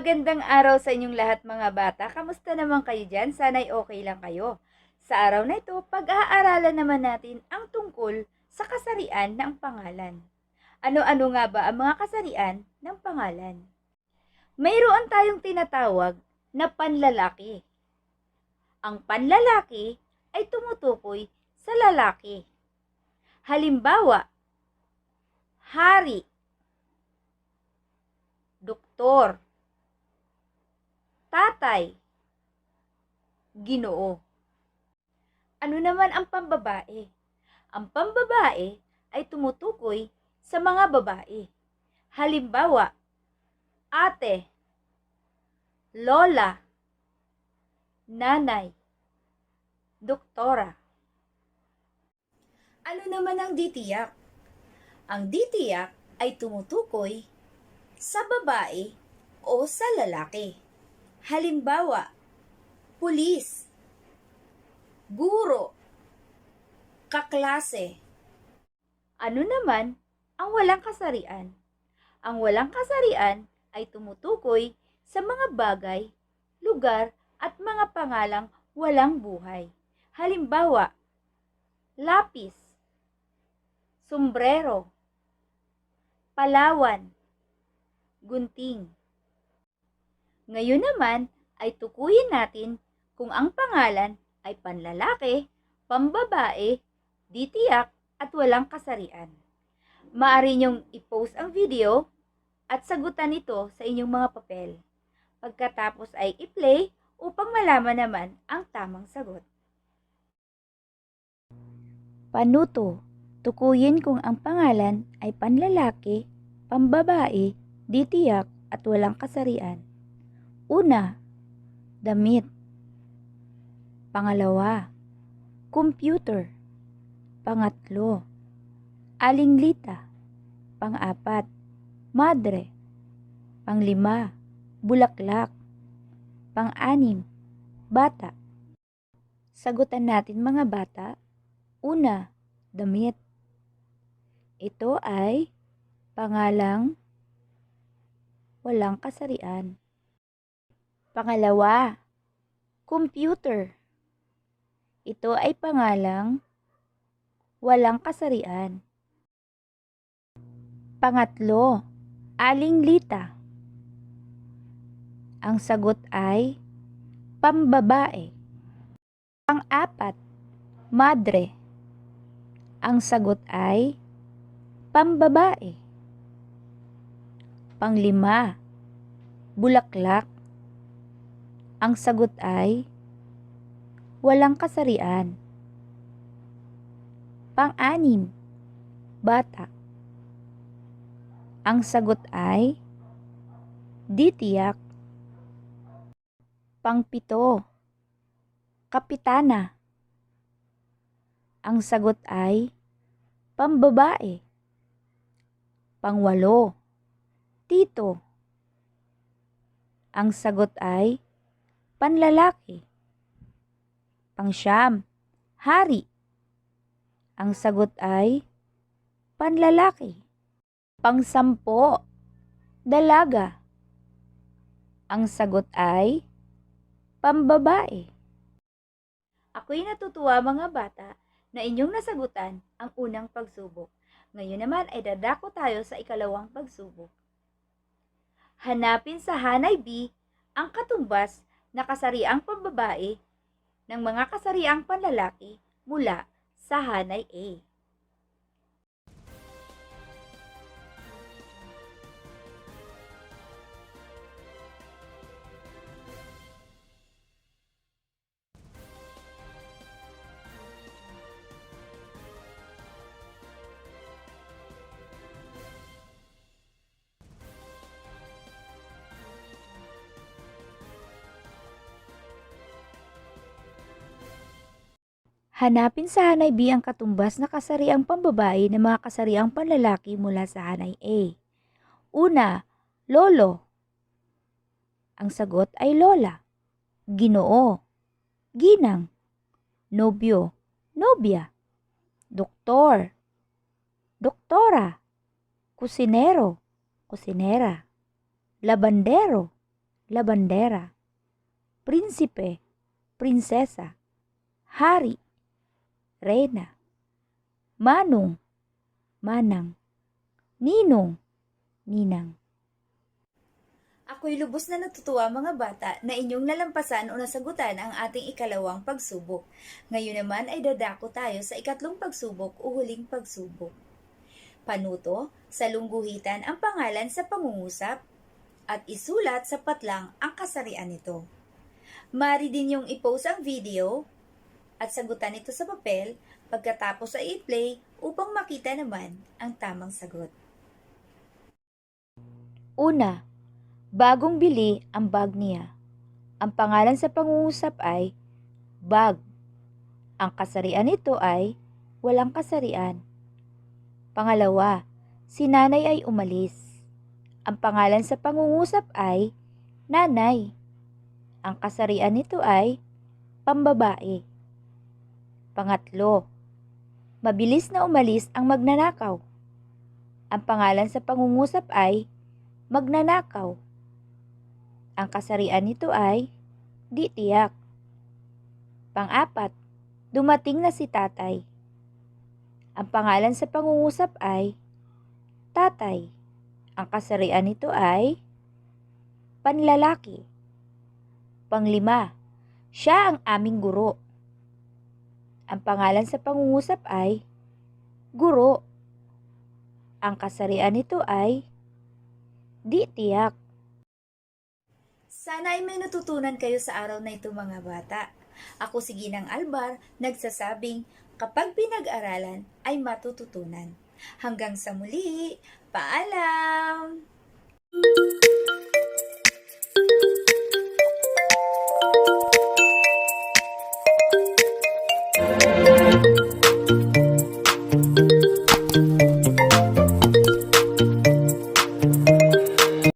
Magandang araw sa inyong lahat mga bata. Kamusta naman kayo dyan? Sana'y okay lang kayo. Sa araw na ito, pag-aaralan naman natin ang tungkol sa kasarian ng pangalan. Ano-ano nga ba ang mga kasarian ng pangalan? Mayroon tayong tinatawag na panlalaki. Ang panlalaki ay tumutukoy sa lalaki. Halimbawa, hari, doktor, tatay, ginoo. Ano naman ang pambabae? Ang pambabae ay tumutukoy sa mga babae. Halimbawa, ate, lola, nanay, doktora. Ano naman ang ditiyak? Ang ditiyak ay tumutukoy sa babae o sa lalaki. Halimbawa, pulis, guro, kaklase. Ano naman ang walang kasarian? Ang walang kasarian ay tumutukoy sa mga bagay, lugar at mga pangalang walang buhay. Halimbawa, lapis, sombrero, palawan, gunting. Ngayon naman ay tukuyin natin kung ang pangalan ay panlalaki, pambabae, ditiyak at walang kasarian. Maaari niyong i-post ang video at sagutan ito sa inyong mga papel. Pagkatapos ay i-play upang malaman naman ang tamang sagot. Panuto. Tukuyin kung ang pangalan ay panlalaki, pambabae, ditiyak at walang kasarian. Una, damit. Pangalawa, computer. Pangatlo, alinglita. Pang-apat, madre. Panglima, bulaklak. Pang-anim, bata. Sagutan natin mga bata. Una, damit. Ito ay pangalang walang kasarian. Pangalawa, computer. Ito ay pangalang walang kasarian. Pangatlo, aling lita. Ang sagot ay pambabae. Pang-apat, madre. Ang sagot ay pambabae. Panglima, bulaklak. Ang sagot ay walang kasarian. Pang-anim, bata. Ang sagot ay ditiyak. Pangpito, kapitana. Ang sagot ay pambabae. Pangwalo, tito. Ang sagot ay panlalaki. Pangsyam, hari. Ang sagot ay panlalaki. Pangsampo, dalaga. Ang sagot ay pambabae. Ako'y natutuwa mga bata na inyong nasagutan ang unang pagsubok. Ngayon naman ay dadako tayo sa ikalawang pagsubok. Hanapin sa Hanay B ang katumbas na kasariang pambabae ng mga kasariang panlalaki mula sa Hanay A. Hanapin sa Hanay B ang katumbas na kasariang pambabae ng mga kasariang panlalaki mula sa Hanay A. Una, lolo. Ang sagot ay lola. Ginoo. Ginang. Nobyo. Nobya. Doktor. Doktora. Kusinero. Kusinera. Labandero. labandera, prinsipe, prinsesa, hari, reyna, manong, manang, ninong, ninang. Ako'y lubos na natutuwa mga bata na inyong nalampasan o nasagutan ang ating ikalawang pagsubok. Ngayon naman ay dadako tayo sa ikatlong pagsubok o huling pagsubok. Panuto, sa lungguhitan ang pangalan sa pangungusap at isulat sa patlang ang kasarian nito. Mari din yung i-post ang video at sagutan ito sa papel pagkatapos ay i-play upang makita naman ang tamang sagot. Una, bagong bili ang bag niya. Ang pangalan sa pangungusap ay bag. Ang kasarian nito ay walang kasarian. Pangalawa, si nanay ay umalis. Ang pangalan sa pangungusap ay nanay. Ang kasarian nito ay pambabae. Pangatlo, mabilis na umalis ang magnanakaw. Ang pangalan sa pangungusap ay magnanakaw. Ang kasarian nito ay di tiyak. Pang-apat, dumating na si tatay. Ang pangalan sa pangungusap ay tatay. Ang kasarian nito ay panlalaki. Panglima, siya ang aming guro. Ang pangalan sa pangungusap ay guro. Ang kasarian nito ay di tiyak. Sana ay may natutunan kayo sa araw na ito mga bata. Ako si Ginang Albar, nagsasabing kapag pinag-aralan ay matututunan. Hanggang sa muli, paalam!